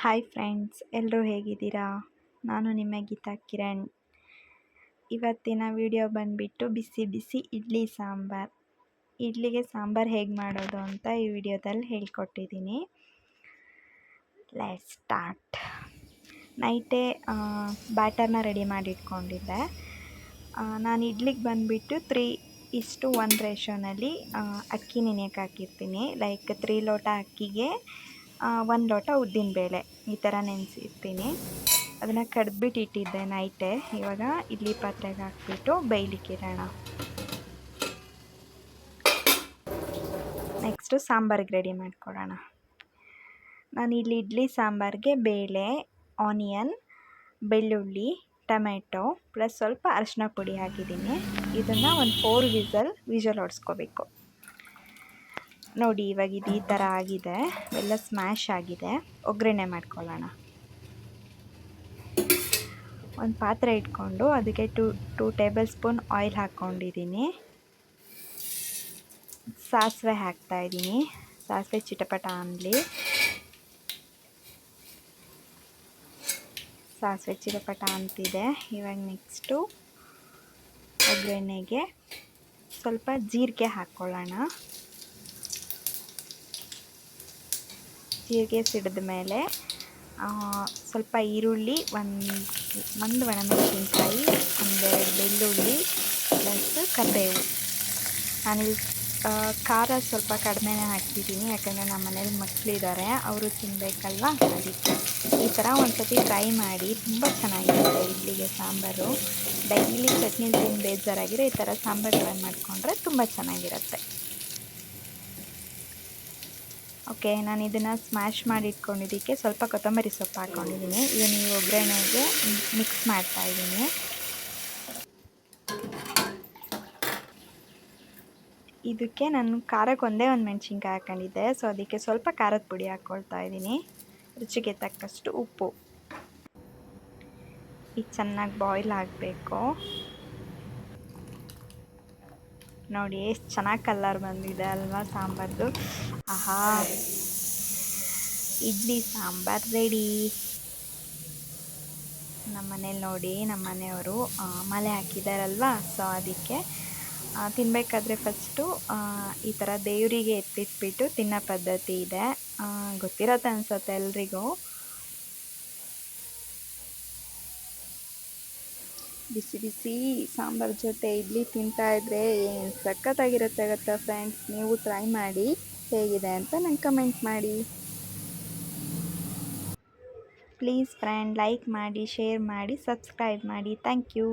Hi friends ಎಲ್ಲರೂ ಹೇಗಿದ್ದೀರಾ? ನಾನು ನಿಮ್ಮ ಗೀತಾ ಕಿರಣ್. ಇವತ್ತಿನ ವಿಡಿಯೋ ಬಂದುಬಿಟ್ಟು ಬಿಸಿ ಬಿಸಿ ಇಡ್ಲಿ ಸಾಂಬಾರ್. ಇಡ್ಲಿಗೆ ಸಾಂಬಾರು ಹೇಗೆ ಮಾಡೋದು ಅಂತ ಈ ವಿಡಿಯೋದಲ್ಲಿ ಹೇಳ್ಕೊಟ್ಟಿದ್ದೀನಿ. ಲೆಟ್ ಸ್ಟಾರ್ಟ್ ನೈಟೇ ಬ್ಯಾಟರ್ನ ರೆಡಿ ಮಾಡಿ ಇಟ್ಕೊಂಡಿದ್ದೆ ನಾನು ಇಡ್ಲಿಗೆ ಬಂದುಬಿಟ್ಟು ತ್ರೀ ಇಷ್ಟು ಒನ್ ರೇಷೋನಲ್ಲಿ ಅಕ್ಕಿ ನೆನೆಯೋಕೆ ಹಾಕಿರ್ತೀನಿ. ಲೈಕ್ ತ್ರೀ ಲೋಟ ಅಕ್ಕಿಗೆ ಒಂದು ಲೋಟ ಉದ್ದಿನಬೇಳೆ ಈ ಥರ ನೆನೆಸಿರ್ತೀನಿ. ಅದನ್ನು ಕಡ್ಬಿಟ್ಟು ಇಟ್ಟಿದ್ದೆ ನೈಟೇ. ಇವಾಗ ಇಡ್ಲಿ ಪಾತ್ರೆಗೆ ಹಾಕ್ಬಿಟ್ಟು ಬೇಯ್ಲಿಕ್ಕಿಡೋಣ ನೆಕ್ಸ್ಟು ಸಾಂಬಾರಿಗೆ ರೆಡಿ ಮಾಡ್ಕೊಳ್ಳೋಣ ನಾನು ಇಲ್ಲಿ ಇಡ್ಲಿ ಸಾಂಬಾರಿಗೆ ಬೇಳೆ ಆನಿಯನ್ ಬೆಳ್ಳುಳ್ಳಿ, ಟೊಮೆಟೊ, ಪ್ಲಸ್ ಸ್ವಲ್ಪ ಅರಿಶಿನ ಪುಡಿ ಹಾಕಿದ್ದೀನಿ. ಇದನ್ನು ಒಂದು ಫೋರ್ ವಿಸಲ್ ವಿಜಲ್ ಹೊಡ್ಸ್ಕೋಬೇಕು ನೋಡಿ, ಇವಾಗ ಇದು ಈ ಥರ ಆಗಿದೆ. ಎಲ್ಲ ಸ್ಮ್ಯಾಶ್ ಆಗಿದೆ. ಒಗ್ಗರಣೆ ಮಾಡ್ಕೊಳ್ಳೋಣ. ಒಂದು ಪಾತ್ರೆ ಇಟ್ಕೊಂಡು ಅದಕ್ಕೆ two two tablespoon oil ಹಾಕ್ಕೊಂಡಿದ್ದೀನಿ. ಸಾಸಿವೆ ಹಾಕ್ತಾಯಿದ್ದೀನಿ ಸಾಸಿವೆ ಚಿಟಪಟ ಅನ್ನಲಿ ಸಾಸಿವೆ ಚಿಟಪಟ ಅಂತಿದೆ ಇವಾಗ ನೆಕ್ಸ್ಟು ಒಗ್ಗರಣೆಗೆ ಸ್ವಲ್ಪ ಜೀರಿಗೆ ಹಾಕ್ಕೊಳ್ಳೋಣ. ಜೀರಿಗೆ ಸಿಡಿದ ಮೇಲೆ ಸ್ವಲ್ಪ ಈರುಳ್ಳಿ, ಒಂದು ಒಂದು ಒಣಮೆಣಸಿನ್ಕಾಯಿ, ಒಂದೆರಡು ಬೆಳ್ಳುಳ್ಳಿ ಪ್ಲಸ್ ಕರಿಬೇವು. ನಾನಿಲ್ಲಿ ಖಾರ ಸ್ವಲ್ಪ ಕಡಿಮೆನೇ ಹಾಕ್ತಿದ್ದೀನಿ, ಯಾಕಂದರೆ ನಮ್ಮ ಮನೇಲಿ ಮಕ್ಕಳಿದ್ದಾರೆ ಅವರು ತಿನ್ನಬೇಕಲ್ವ ಅದಕ್ಕೆ ಈ ಥರ ಒಂದು ಸತಿ ಟ್ರೈ ಮಾಡಿ, ತುಂಬ ಚೆನ್ನಾಗಿರುತ್ತೆ ಇಡ್ಲಿಗೆ ಸಾಂಬಾರು. ಡೈಲಿ ಚಟ್ನಿ ತಿನ್ನ ಬೇಜಾರಾಗಿರೋ ಈ ಥರ ಸಾಂಬಾರು ಟ್ರೈ ಮಾಡಿಕೊಂಡ್ರೆ ತುಂಬ ಚೆನ್ನಾಗಿರುತ್ತೆ. ಓಕೆ, ನಾನು ಇದನ್ನು ಸ್ಮ್ಯಾಶ್ ಮಾಡಿ ಇಟ್ಕೊಂಡಿದ್ದಕ್ಕೆ ಸ್ವಲ್ಪ ಕೊತ್ತಂಬರಿ ಸೊಪ್ಪು ಹಾಕ್ಕೊಂಡಿದ್ದೀನಿ ಇದನ್ನು ಈ ಒಗ್ಗರಣೆಗೆ ಮಿಕ್ಸ್ ಮಾಡ್ತಾ ಇದ್ದೀನಿ. ಇದಕ್ಕೆ ನಾನು ಖಾರಕ್ಕೆ ಒಂದೇ ಒಂದು ಮೆಣಸಿನ್ಕಾಯಿ ಹಾಕೊಂಡಿದ್ದೆ. ಸೊ ಅದಕ್ಕೆ ಸ್ವಲ್ಪ ಖಾರದ ಪುಡಿ ಹಾಕ್ಕೊಳ್ತಾ ಇದ್ದೀನಿ. ರುಚಿಗೆ ತಕ್ಕಷ್ಟು ಉಪ್ಪು. ಇದು ಚೆನ್ನಾಗಿ ಬಾಯ್ಲ್ ಆಗಬೇಕು. ನೋಡಿ, ಎಷ್ಟು ಚೆನ್ನಾಗಿ ಕಲರ್ ಬಂದಿದೆ ಅಲ್ವಾ ಸಾಂಬಾರ್ದು? ಆಹಾ. ಇಡ್ಲಿ ಸಾಂಬಾರ್ ರೆಡಿ ನಮ್ಮ ಮನೇಲಿ ನೋಡಿ ನಮ್ಮ ಮನೆಯವರು ಮಲೆ ಹಾಕಿದಾರಲ್ವಾ? ಸೊ ಅದಕ್ಕೆ ತಿನ್ನಬೇಕಾದ್ರೆ ಫಸ್ಟು ಈ ಥರ ದೇವರಿಗೆ ಎತ್ತಿಟ್ಬಿಟ್ಟು ತಿನ್ನೋ ಪದ್ಧತಿ ಇದೆ. ಗೊತ್ತಿರತ್ತೆ ಅನ್ಸುತ್ತೆ ಎಲ್ರಿಗೂ. ಬಿಸಿ ಬಿಸಿ ಸಾಂಬಾರು ಜೊತೆ ಇಡ್ಲಿ ತಿಂತಾಯಿದ್ರೆ ಏನು ಸಖತ್ತಾಗಿರುತ್ತೆ ಗೊತ್ತಾ ಫ್ರೆಂಡ್ಸ್ ನೀವು ಟ್ರೈ ಮಾಡಿ ಹೇಗಿದೆ ಅಂತ ನಂಗೆ ಕಮೆಂಟ್ ಮಾಡಿ. ಪ್ಲೀಸ್ ಫ್ರೆಂಡ್ ಲೈಕ್ ಮಾಡಿ ಶೇರ್ ಮಾಡಿ ಸಬ್ಸ್ಕ್ರೈಬ್ ಮಾಡಿ. Thank you